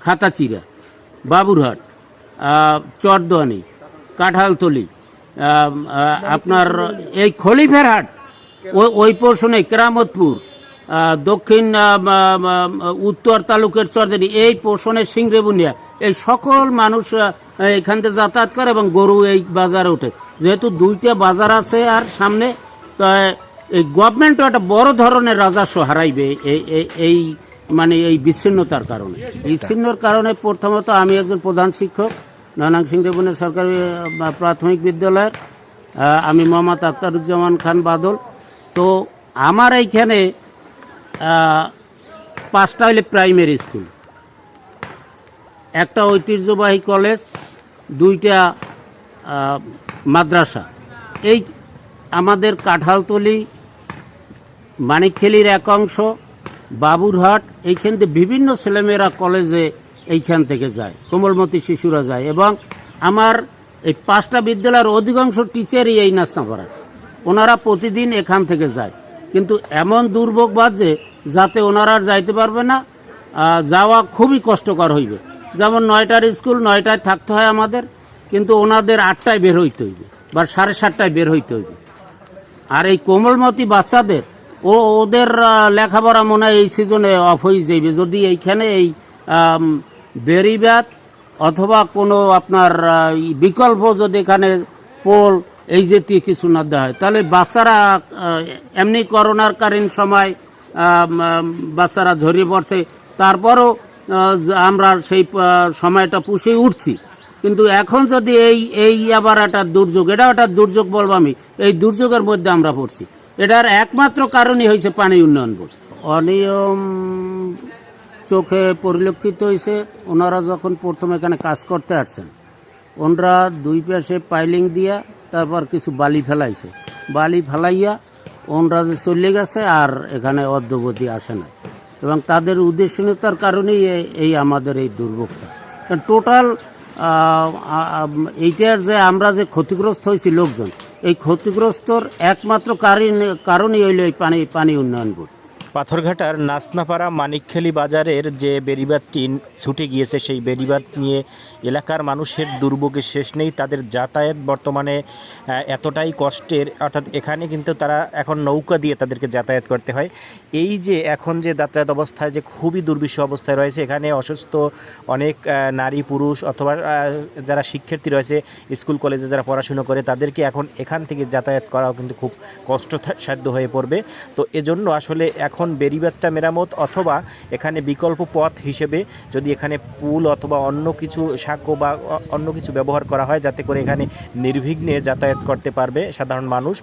খাতাচিরা, বাবুরহাট চরদোয়ানি, কাঁঠালতলি আপনার এই খলিফের হাট, ওই ওই পোর্শনে কেরামতপুর দক্ষিণ উত্তর তালুকের চরদানি এই পোর্শনে সিংরেবুনিয়া এই সকল মানুষ এখান থেকে যাতায়াত করে এবং গরু এই বাজারে ওঠে। যেহেতু দুইটা বাজার আছে আর সামনে তো এই গভর্নমেন্টও একটা বড় ধরনের রাজস্ব হারাইবে এই- এই মানে এই বিচ্ছিন্নতার কারণে। বিচ্ছিন্নর কারণে প্রথমত আমি একজন প্রধান শিক্ষক নানাং সিং দেবনের সরকারি প্রাথমিক বিদ্যালয়ের আমি মোহাম্মদ আখতারুজ্জামান খান বাদল। তো আমার এইখানে পাঁচটা হলে প্রাইমারি স্কুল। একটা ঐতিহ্যবাহী কলেজ, দুইটা মাদ্রাসা। এই আমাদের কাঁঠালতলি, মানিকখেলির এক অংশ বাবুরহাট, এইখান থেকে বিভিন্ন ছেলেমেয়েরা কলেজে এইখান থেকে যায়, কোমলমতি শিশুরা যায় এবং আমার এই পাঁচটা বিদ্যালয়ের অধিকাংশ টিচারই এই নাস্তা করার ওনারা প্রতিদিন এখান থেকে যায়। কিন্তু এমন দুর্ভোগ বাজে যাতে ওনারা যাইতে পারবে না যাওয়া খুবই কষ্টকর হইবে। যেমন নয়টার স্কুল, নয়টায় থাকতে হয় আমাদের, কিন্তু ওনাদের আটটায় বের হইতে হইবে বা সাড়ে সাতটায় বের হইতে হইবে। আর এই কোমলমতি বাচ্চাদের ও ওদের লেখাপড়া মনে হয় এই সিজনে অফ হয়ে যাইবে। যদি এইখানে এই বেরিবাত অথবা কোনো আপনার বিকল্প যদি এখানে পোল এই জাতীয় কিছু না দেওয়া হয় তাহলে বাচ্চারা এমনি করোনার কালীন সময় বাচ্চারা ঝরিয়ে পড়ছে। তারপরও আমরা সেই সময়টা পুষে উঠছি। কিন্তু এখন যদি এই এই আবার একটা দুর্যোগ এটা একটা দুর্যোগ বলব আমি, এই দুর্যোগের মধ্যে আমরা পড়ছি। এটার একমাত্র কারণই হয়েছে পানি উন্নয়ন বোর্ড। অনিয়ম চোখে পরিলক্ষিত হয়েছে ওনারা যখন প্রথম এখানে কাজ করতে আসছেন, ওনারা দুই পাশে পাইলিং দিয়া তারপর কিছু বালি ফেলাইছে। বালি ফেলাইয়া ওনরা যে চলে গেছে আর এখানে অদ্যবধি আসে না এবং তাদের উদ্দেশ্যনীয়তার কারণেই এই আমাদের এই দুর্ভোগটা। টোটাল এইটার যে আমরা যে ক্ষতিগ্রস্ত হয়েছি লোকজন, এই ক্ষতিগ্রস্তর একমাত্র কারণ কারণই হইল এই পানি পানি উন্নয়ন বোর্ড। পাথরঘাটার নাসনাপাড়া মানিকখেলি বাজারের যে বেড়িবাঁধটি ছুটে গিয়েছে, সেই বেড়িবাঁধ নিয়ে এলাকার মানুষের দুর্ভোগের শেষ নেই। তাদের যাতায়াত বর্তমানে এতটাই কষ্টের। অর্থাৎ এখানে কিন্তু তারা এখন নৌকা দিয়ে তাদেরকে যাতায়াত করতে হয়। এই যে এখন যে যাতায়াত অবস্থায়, যে খুবই দুর্বিষহ অবস্থায় রয়েছে, এখানে অসুস্থ অনেক নারী, পুরুষ অথবা যারা শিক্ষার্থী রয়েছে, স্কুল, কলেজে যারা পড়াশুনো করে, তাদেরকে এখন এখান থেকে যাতায়াত করাও কিন্তু খুব কষ্টসাধ্য হয়ে পড়বে। তো এজন্য আসলে এখন বেরিবাদটা মেরামত অথবা এখানে বিকল্প পথ হিসেবে যদি এখানে পুল অথবা অন্য কিছু সাঁকো বা অন্য কিছু ব্যবহার করা হয় যাতে করে এখানে নির্বিঘ্নে যাতায়াত করতে পারবে সাধারণ মানুষ।